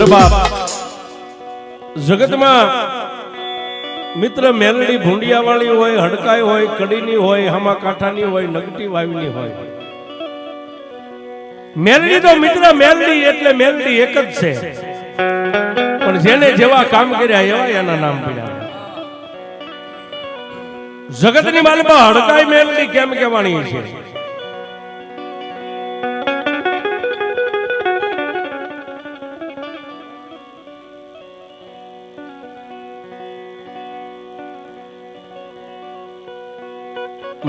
પ્રભાપ જગતમાં મિત્ર મેલડી ભૂંડિયાવાળી હોય, હડકાઈ હોય, કડીની હોય હામા કાંઠાની હોય, નગટી વાવીની હોય. મેલડી તો મિત્ર મેલડી એટલે મેલડી એક જ છે. પણ જેને જેવા કામ કર્યા એવા એના નામ પડ્યા. જગતની માલમાં હડકાઈ મેલડી કેમ કહેવાની છે?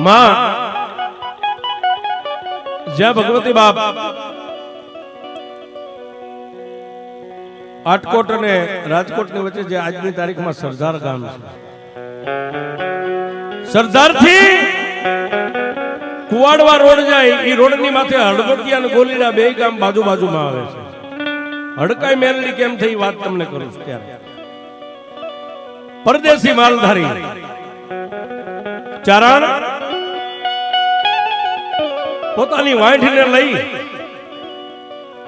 માં જ્યાં ભગવતી બાપ. આટકોટ અને રાજકોટની વચ્ચે જે આજની તારીખમાં સરદાર ગામ છે. સરદારથી કુવાડવા રોડ જાય એ રોડની માથે હળવદિયા અને ગોલીડા બે ગામ બાજુ બાજુમાં આવે છે. હડકાઈ મેલની કેમ થઈ વાત તમને કરું છું ત્યારે. પરદેશી માલધારી. ચારણ પોતાની વાંઢીને લઈ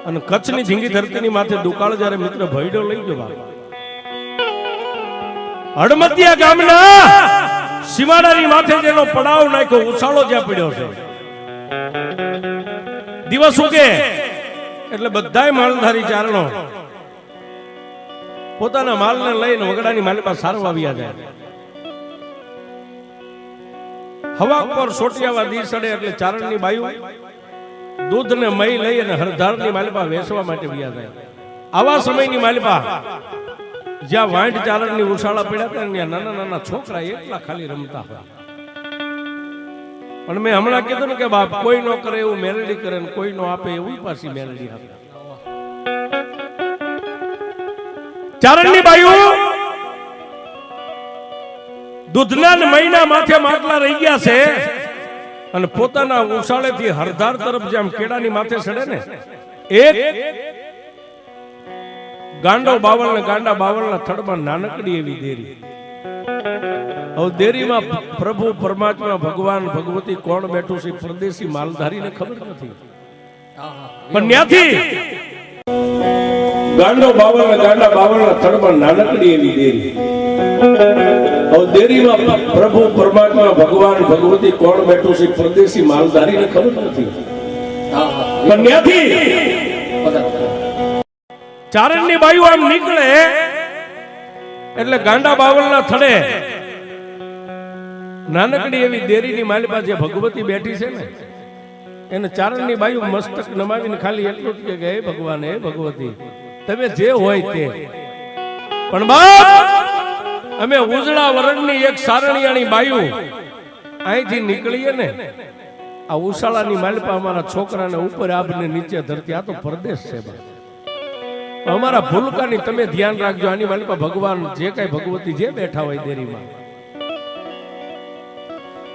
અને કચ્છની ઝીંગી ધરતીની માથે દુકાળ જ્યારે મિત્ર ભયડો લઈ ગયો બાપા. હડમતિયા ગામના સીમાડાની માથે જેનો પડાવ નાખ્યો ઉછાળો જ્યાં પડ્યો છે. દિવસ ઉગે એટલે બધાય માલધારી ચારણો પોતાના માલને લઈને વગડાની માલિકા સારવા આવ્યા જાય. હવા પર સોટિયાવા દી એટલે ચારણની બાયુ, દૂધને મહી લઈ અને હરધારની માલિપા વેચવા માટે વ્યા થાય. આવા સમયની માલિપા, જ્યાં વાંઢ ચારણની ઉછાળા પડ્યા હતા ત્યાં નાના નાના છોકરા એટલા ખાલી રમતા હોય. પણ મેં હમણાં કીધું ને કે બાપ, કોઈ નો કરે એવું મેલડી કરે ને કોઈ નો આપે એવું પાછી મેલડી આપે. ચારણની બાયુ દૂધના મહિના માથે માટલા રહી ગયા છે અને પોતાના ઉછાળેથી હરધાર તરફ જેમ કેળાની માથે સડે ને, એક ગાંડો બાવળ ને ગાંડા બાવળ ના થડમાં નાનકડી એવી દેરી. હવે દેરીમાં પ્રભુ પરમાત્મા ભગવાન ભગવતી કોણ બેઠું છે પરદેશી માલધારીને ખબર નથી. પણ ત્યાંથી ગાંડો બાવળ ને ગાંડા બાવળ ના થડમાં નાનકડી એવી દેરી. દેરીમાં પ્રભુ પરમાત્મા ભગવાન ભગવતી કોણ બેઠું છે પરદેશી માલધારીને ખબર નથી. કન્યાથી ચારણની બાયુ આમ નીકળે એટલે ગાંડા બાવળના થડે નાનકડી એવી દેરીની માલિપા જે ભગવતી બેઠી છે ને એને ચારણની બાયુ મસ્તક નમાવીને ખાલી એટલું જ કે હે ભગવાન હે ભગવતી તમે જે હોય તે. પણ બાપ અમે ઉજળા વરણની એક સારણિયાની બાયુ અહીંથી નીકળીએ ને, આ ઉશાળાની માલપા અમારા છોકરાને ઉપર આભને નીચે ધરતી, આ તો પરદેશ છે અમારા ભૂલકાની તમે ધ્યાન રાખજો, આની માલપા ભગવાન જે કઈ ભગવતી જે બેઠા હોય દેરીમાં.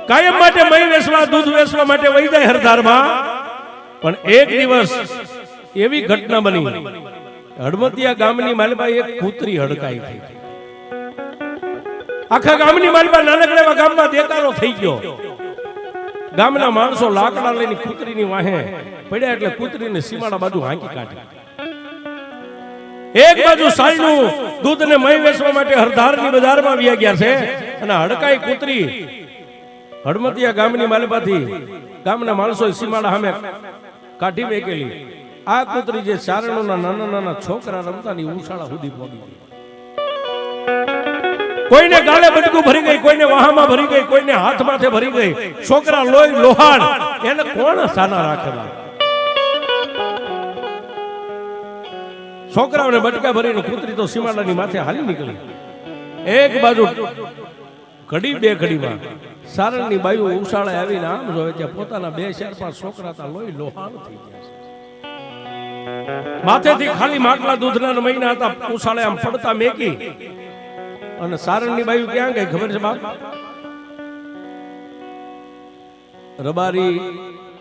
કાયમ માટે મય વેસવા, દૂધ વેસવા માટે વહી જાય હરધારમાં, પણ એક દિવસ એવી ઘટના બની. હડમતિયા ગામની માલપા એક કૂતરી હડકાઈ થઈ. આખા ગામની માલિપા નાનકડા એવા ગામમાં દેતારો થઈ ગયો. ગામના માણસો લાકડા લઈને કૂતરીની વાહે પડ્યા એટલે કૂતરીને સીમાડા બાજુ હાંકી કાઢી. એક બાજુ સાઈનું દૂધ ને મય વેચવા માટે હરધારની બજારમાં આવ્યા ગયા છે અને હડકાઈ કૂતરી હડમતિયા ગામની માલપાથી ગામના માણસો સીમાડા સામે કાઢી મેકેલી. આ કૂતરી જે ચારણોના નાના નાના છોકરા રમતા ની ઉછાળા સુધી પહોંચી ગઈ. કોઈને ગાલે બટકું ભરી ગઈ, કોઈને વાહામાં ભરી ગઈ, કોઈને હાથ માથે ભરી ગઈ. છોકરા લોહી, લોહાણ. એને કોણ સાના રાખેલા? છોકરાઓને બટકા ભરીને કૂતરી તો સીમાડાની માથે હાલી નીકળી. એક બાજુ ઘડી, બે ઘડીમાં સારણની બાયુ ઉશાળે આવીને આમ જોવે ત્યાં પોતાના બે ચાર પાંચ છોકરા હતા લોહી, લોહાણ થઈ ગયા માથેથી ખાલી માટલા દૂધના મહિના હતા ઉશાળે આમ પડતા મેકી. અને સારણની બાયુ ક્યાં ગઈ? ખબર છે બાપ? રબારી,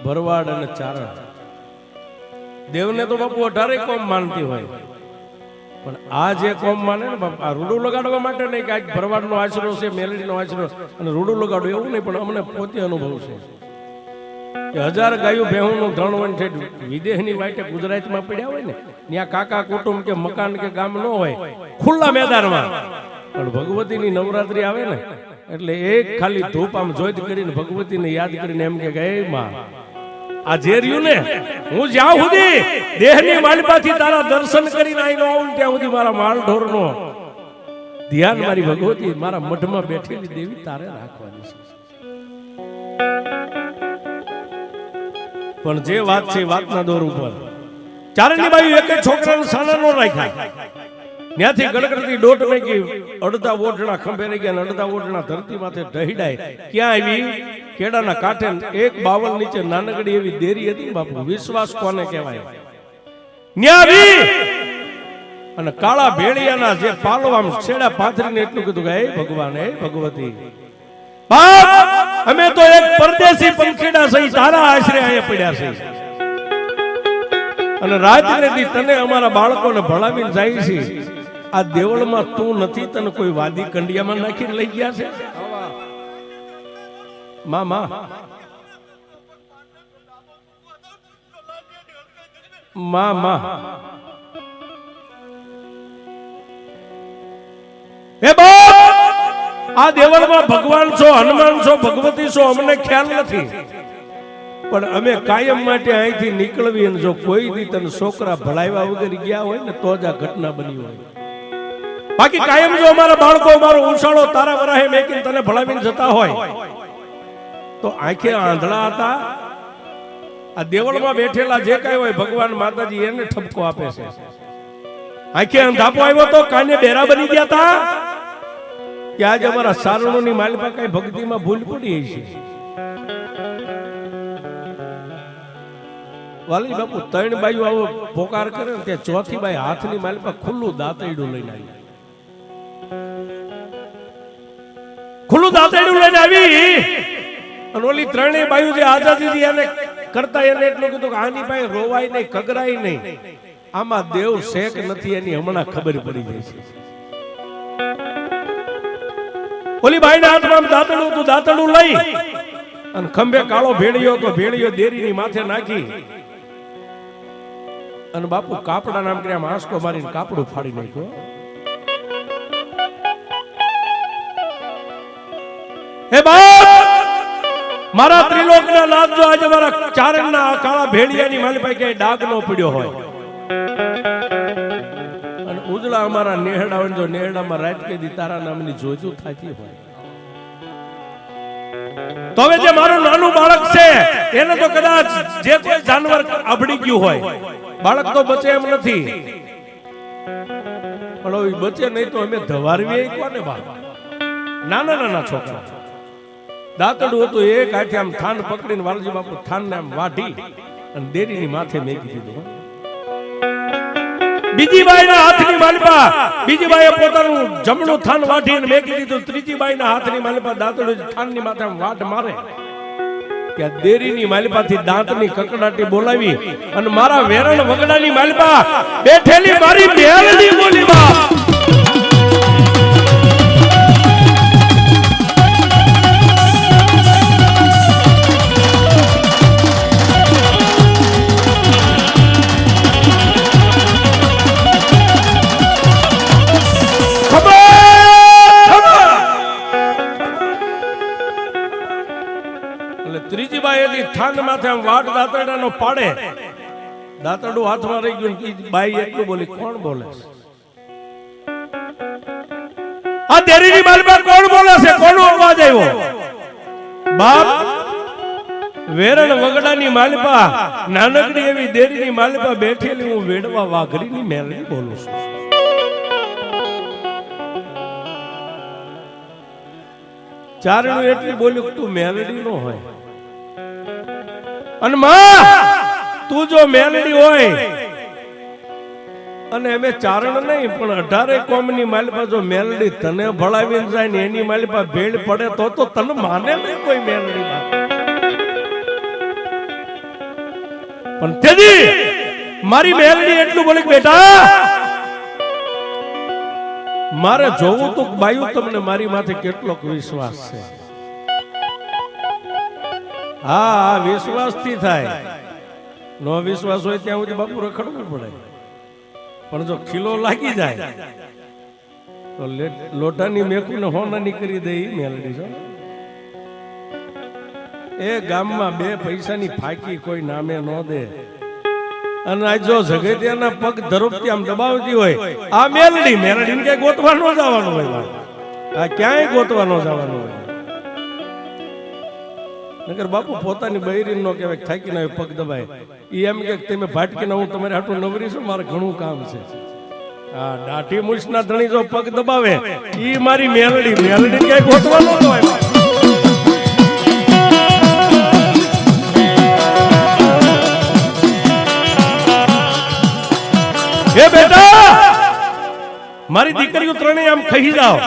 ભરવાડ અને ચારણ. દેવને તો બાપુ અઢારે કોમ માનતી હોય. પણ આ જે કોમ માને ને બાપ, આ રૂડું લગાડવા માટે નહીં કે આ ભરવાડનો આશરો છે, મેલડીનો આશરો અને રૂડું લગાડવું એવું નહીં, પણ અમને પોતે અનુભવ છે. કે હજાર ગાયું ભેહુંનું ધણવણ છે વિદેશની વાટે ગુજરાતમાં પડ્યા હોય ને, ત્યાં કાકા કુટુંબ કે મકાન કે ગામ ન હોય, ખુલ્લા મેદાનમાં. પણ ભગવતીની નવરાત્રી આવે ને, એટલે એક ખાલી ધૂપ આમ જોઈત કરીને ભગવતીને યાદ કરીને એમ કે ગઈ માં, આ જે ને, હું જ્યાં સુધી દેહની માલિપાથી તારા દર્શન કરીને આવીને આવું ત્યાં સુધી મારા માલ ઢોરનો ધ્યાન મારી ભગવતી મારા મઢમાં બેઠેલી દેવી તારે રાખવાની છે. પણ જે વાત છે વાતના દોર ઉપર. ચારે બાજુ એક છોકરાને સાના નો રાખ્યા. ત્યાંથી ગડગડતી દોટ મેકી અડધા ઓઢણા ખંભે રહી ગયા અડધા ઓઢણા ધરતી માથે ઢહીડાય. ક્યાં આવી? કેડાના કાંઠે એક બાવલ નીચે નાનકડી એવી દેરી હતી બાપુ વિશ્વાસ કોને કહેવાય? ન્યાવી! અને કાળા ભેળિયાના જે પાલવામ છેડા પાથરીને એટલું કીધું કે હે ભગવાન હે ભગવતી. બાપ અમે તો એક પરદેશી પંખીડા સહી તારા આશરે અહીંયા પડ્યા છે અને રાજરેદી તને અમારા બાળકોને ભણાવીને જાય છે આ દેવળમાં તું નથી, તને કોઈ વાદી કંડિયામાં નાખીને લઈ ગયા છે? માં માં. માં માં. હે બાપ આ દેવળમાં ભગવાન છો, હનુમાન છો, ભગવતી છો, અમને ખ્યાલ નથી. પણ અમે કાયમ માટે અહીંથી નીકળવી અને જો કોઈ દી તને છોકરા ભળાવ્યા વગર ગયા હોય ને તો જ આ ઘટના બની હોય. બાકી કાયમ જો અમારા બાળકો અમારો ઉછાળો તારા વરાહે મેકીને તને ભળાવીને જતા હોય. તો આંખે આંધળા હતા. આ દેવળમાં બેઠેલા જે કાંઈ હોય ભગવાન માતાજી એને ઠપકો આપે છે. આંખે અંધાપો આવ્યો તો કાને બેરા બની ગયા હતા. કે આજ અમારા સારણોની માલિકા કઈ ભક્તિમાં ભૂલ પડી છે વાલી બાપુ ત્રણ બાયું આવો પોકાર કરે ને ત્યાં ચોથી બાઈ હાથની માલિકા ખુલ્લું દાંતરડું લઈને આવી. ખુલ્લું દાંતેડું લઈને આવી. અને ઓલી ત્રણેય બાયુ જે આઝાદી હતી એને કરતા એને એટલું કીધું કે આની પાસે રોવાય નહીં, કગરાય નહીં. આમાં દેવ શેક નથી, એની હમણાં ખબર પડી જાય છે. ઓલી બાઈના હાથમાં દાંતડું હતું દાંતડું લઈ. અને ખંભે કાળો ભેળિયો તો ભેળિયો દેરીની માથે નાખી. અને બાપુ કાપડા નામ કર્યા આંસકો મારીને કાપડું ફાડી નાખ્યું. હે બાપ! મારા ત્રિલોકના જો આજે મારા ચારણના કાળા ભેડિયાની મારી પાસે ડાઘ નો પડ્યો હોય. અને ઉજળા અમારા નેહડા હોય જો નેહડામાં રાત કે દી, તારા નામની જોજુ થતી હોય. તો હવે જે મારું નાનું બાળક છે, એને તો કદાચ જે કોઈ જાનવર અભડી ગયું હોય, બાળક તો બચે એમ નથી. પણ બચે નહીં તો અમે ધવારવી કોને બાપ? નાના નાના છોકરા. દાંતડું હતું એક હાથે આમ થાન પકડીને વાલજી બાપુ થાનને આમ વાઢી અને દેરીની માથે મેકી દીધું બીજી બાઈના હાથની માલપા, બીજી બાઈએ પોતાનું જમણું થાન વાઢીને મેકી દીધું, ત્રીજી બાઈ ના હાથની માલપા દાંતડું થાનની માથે વાઢ મારે. ત્યાં દેરીની માલપાથી દાંતની કકડાટી બોલાવી અને મારા વેરણ વગડાની માલપા બેઠેલી મારી મેલની બોલી માથે આમ વાટ દાંતરડાનો પાડે. દાંતરડું હાથમાં રહી ગયું બાઈ એટલું બોલી, કોણ બોલે? આ દેરીની બાલમાં કોણ બોલે છે? કોનો અવાજ આવ્યો? બાપ, વેરણ વગડાની માલપા, નાનકડી એવી દેરીની માલપા બેઠેલી હું વેડવા વાઘરીની મેળવી બોલું છું. ચારણું એટલી બોલ્યું તું મેલડી નો હોય. અને માં, તું જો મેલડી હોય, અને અમે ચારણ નહીં, પણ અઢારે કોમની માલિપા જો મેલડી તને ભળાવી જાય ને એની માલિપા ભેળ પડે તો તો તને માને નહીં કોઈ મેલડી પણ તેજી, મારી મેલડી એટલું બોલી બેટા, મારે જોવું તો બાયુ તમને મારી માથે કેટલો વિશ્વાસ છે. હા આ વિશ્વાસથી થાય. નો વિશ્વાસ હોય ત્યાં સુધી બાપુ રખડવું પડે. પણ જો ખીલો લાગી જાય, તો લોટાની મેકુને હોનાની કરી દે એ મેલડી એ ગામમાં બે પૈસાની ફાકી કોઈ નામે ન દે. અને આ જો જગતિયાના પગ ધરોપથી આમ દબાવતી હોય, આ મેલડી, મેલડીને ક્યાંય ગોતવા ન જવાનું હોય આ ક્યાંય ગોતવા ન જવાનું હોય. નકર બાપુ પોતાની બૈરી નો કહેવાય થાકી ના પગ દબાય. એ એમ કે તમે ભાટકીને હું તમારે આટલું નવરી છું, મારે ઘણું કામ છે. આ દાઢી મૂછના ધણી જો પગ દબાવે એ મારી મેલડી મેલડી ક્યાંય ગોતવા હોય એ બેટા, મારી દીકરીઓ ત્રણેય આમ ખહી જાઓ.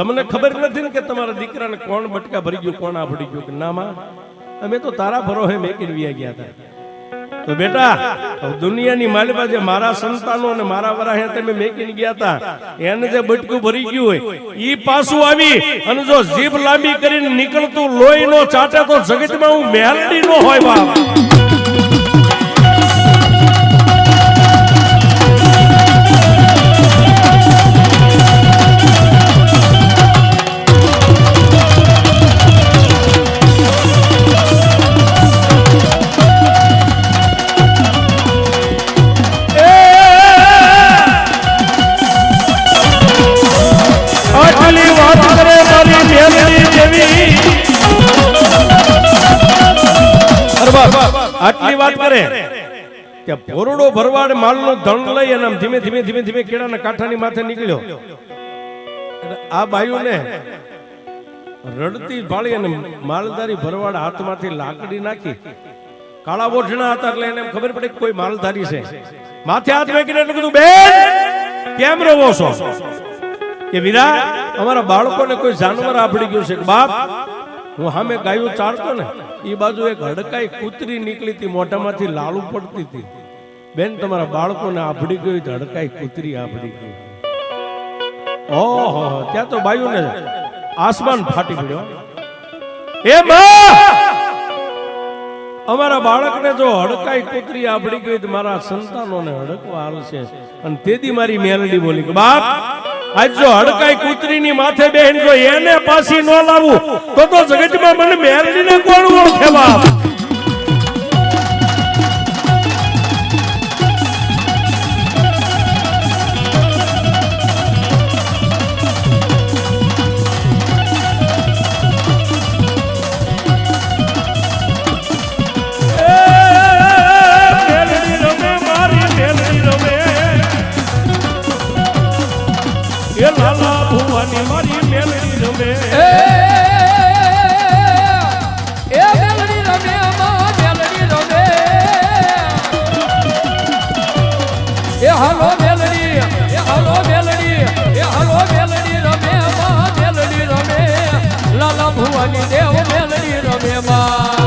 તમને ખબર નથી ને કે તમારા દીકરાને કોણ બટકા ભરી ગયું, કોણ આ ભરી ગયું? કે ના, માં, અમે તો તારા ભરોહે મેકીને વિયા ગયા હતા. તો બેટા દુનિયાની માલિકા જે મારા સંતાનો અને મારા વરાહે તમે મેકીને ગયા હતા. એને જે બટકું ભરી ગયું હોય, ઈ પાછું આવી અને જો જીભ લાંબી કરીને નીકળતું લોહી નો ચાટે તો જગતમાં હું મેલડી નો હોય, બાપ. કે ભોરડો ભરવાડ માલનો ધણ લઈ અને ધીમે ધીમે ધીમે ધીમે કેળાના કાંઠાની માથે નીકળ્યો. આ બાયુને રડતી ભાળી અને માલધારી ભરવાડ હાથમાંથી લાકડી નાખી. કાળા બોઠણા હતા એટલે એને ખબર પડે કોઈ માલધારી છે. માથે હાથ મેકીને એટલે કીધું, બેન, કેમ રવો છો? કે વીરા, અમારા બાળકોને કોઈ જાનવર આપડી ગયું છે. બાપ, હું સામે ગાયું ચારતો ને એ બાજુ એક હડકાઈ કૂતરી નીકળી હતી, મોઢામાંથી લાલુ પડતી હતી. બેન, તમારા બાળકોને આભડી ગયું, ધડકાઈ કૂતરી આભડી ગઈ ઓહો, ત્યાં તો બાયુને આસમાન ફાટી પડ્યો. એ અમારા બાળકને જો હડકાઈ કૂતરી આભડી ગઈ મારા સંતાનોને હડકવા હાલશે અને તેથી મારી મેલડી બોલી કે, બાપ, આજ જો હડકાઈ કૂતરીની માથે બેન જો એને પાછી ન લાવું, તો તો જગતમાં મને મેલડીને કોણ ઓળખે બાપ? એ લાલા ભુવાની મારી મેલડી રમે એ એ મેલડી રમે માં મેલડી રમે એ હાલો મેલડી એ હાલો મેલડી એ હાલો મેલડી રમે માં મેલડી રમે લાલા ભુવાની દેવ મેલડી રમે માં